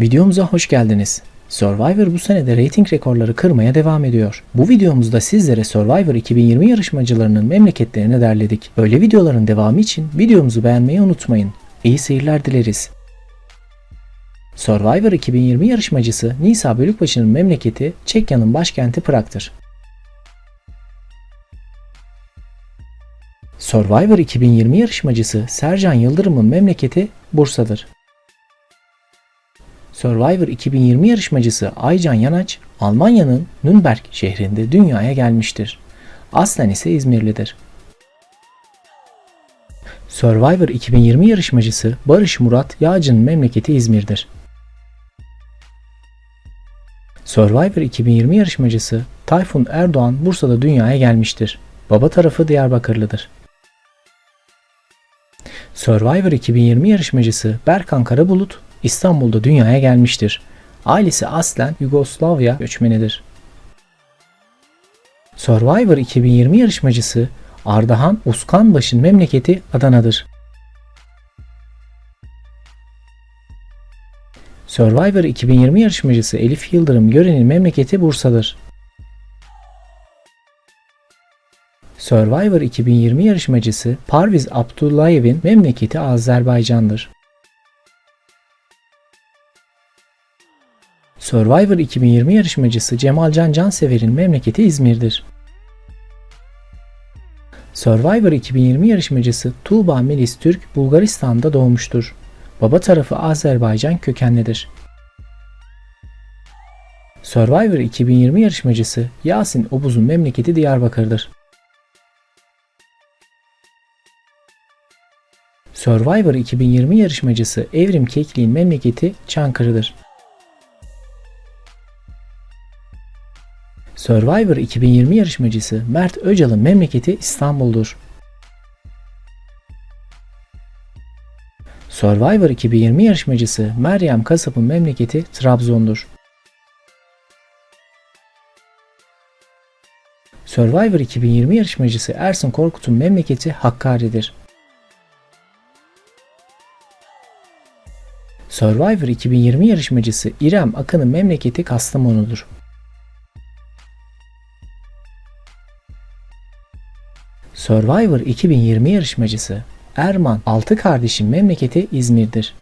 Videomuza hoş geldiniz. Survivor bu sene de reyting rekorları kırmaya devam ediyor. Bu videomuzda sizlere Survivor 2020 yarışmacılarının memleketlerini derledik. Böyle videoların devamı için videomuzu beğenmeyi unutmayın. İyi seyirler dileriz. Survivor 2020 yarışmacısı Nisa Bölükbaşı'nın memleketi Çekya'nın başkenti Prag'tır. Survivor 2020 yarışmacısı Sercan Yıldırım'ın memleketi Bursa'dır. Survivor 2020 yarışmacısı Aycan Yanaç, Almanya'nın Nürnberg şehrinde dünyaya gelmiştir. Aslen ise İzmirlidir. Survivor 2020 yarışmacısı Barış Murat Yağcı'nın memleketi İzmir'dir. Survivor 2020 yarışmacısı Tayfun Erdoğan Bursa'da dünyaya gelmiştir. Baba tarafı Diyarbakırlıdır. Survivor 2020 yarışmacısı Berkan Karabulut İstanbul'da dünyaya gelmiştir. Ailesi aslen Yugoslavya göçmenidir. Survivor 2020 yarışmacısı Ardahan Uskanbaş'ın memleketi Adana'dır. Survivor 2020 yarışmacısı Elif Yıldırım Gören'in memleketi Bursa'dır. Survivor 2020 yarışmacısı Parviz Abdullayev'in memleketi Azerbaycan'dır. Survivor 2020 yarışmacısı Cemalcan Cansever'in memleketi İzmir'dir. Survivor 2020 yarışmacısı Tuğba Melis Türk Bulgaristan'da doğmuştur. Baba tarafı Azerbaycan kökenlidir. Survivor 2020 yarışmacısı Yasin Obuz'un memleketi Diyarbakır'dır. Survivor 2020 yarışmacısı Evrim Kekli'nin memleketi Çankırı'dır. Survivor 2020 yarışmacısı Mert Öcal'ın memleketi İstanbul'dur. Survivor 2020 yarışmacısı Meryem Kasap'ın memleketi Trabzon'dur. Survivor 2020 yarışmacısı Ersin Korkut'un memleketi Hakkari'dir. Survivor 2020 yarışmacısı İrem Akın'ın memleketi Kastamonu'dur. Survivor 2020 yarışmacısı Erman Altı kardeşin memleketi İzmir'dir.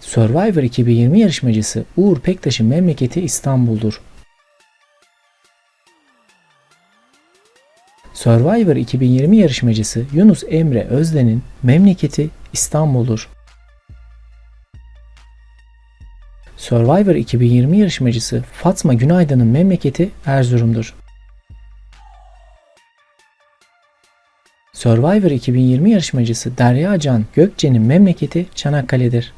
Survivor 2020 yarışmacısı Uğur Pektaş'ın memleketi İstanbul'dur. Survivor 2020 yarışmacısı Yunus Emre Özden'in memleketi İstanbul'dur. Survivor 2020 yarışmacısı Fatma Günaydın'ın memleketi Erzurum'dur. Survivor 2020 yarışmacısı Derya Can Gökçe'nin memleketi Çanakkale'dir.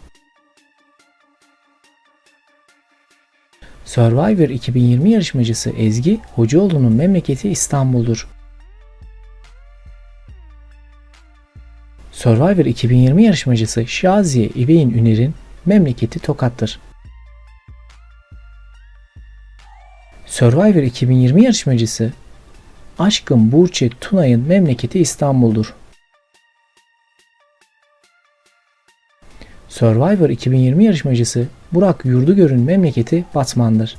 Survivor 2020 yarışmacısı Ezgi Hocaoğlu'nun memleketi İstanbul'dur. Survivor 2020 yarışmacısı Şaziye İbeyin Üner'in memleketi Tokat'tır. Survivor 2020 yarışmacısı Aşkın Burçe Tunay'ın memleketi İstanbul'dur. Survivor 2020 yarışmacısı Burak Yurdugör'ün memleketi Batman'dır.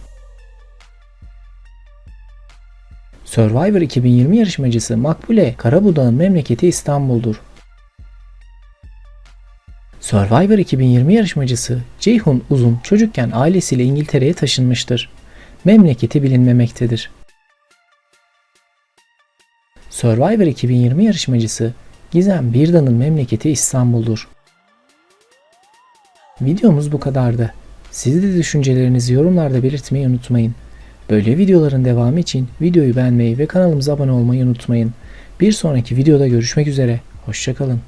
Survivor 2020 yarışmacısı Makbule Karabudağ'ın memleketi İstanbul'dur. Survivor 2020 yarışmacısı Ceyhun Uzun çocukken ailesiyle İngiltere'ye taşınmıştır. Memleketi bilinmemektedir. Survivor 2020 yarışmacısı Gizem Birdan'ın memleketi İstanbul'dur. Videomuz bu kadardı. Siz de düşüncelerinizi yorumlarda belirtmeyi unutmayın. Böyle videoların devamı için videoyu beğenmeyi ve kanalımıza abone olmayı unutmayın. Bir sonraki videoda görüşmek üzere. Hoşçakalın.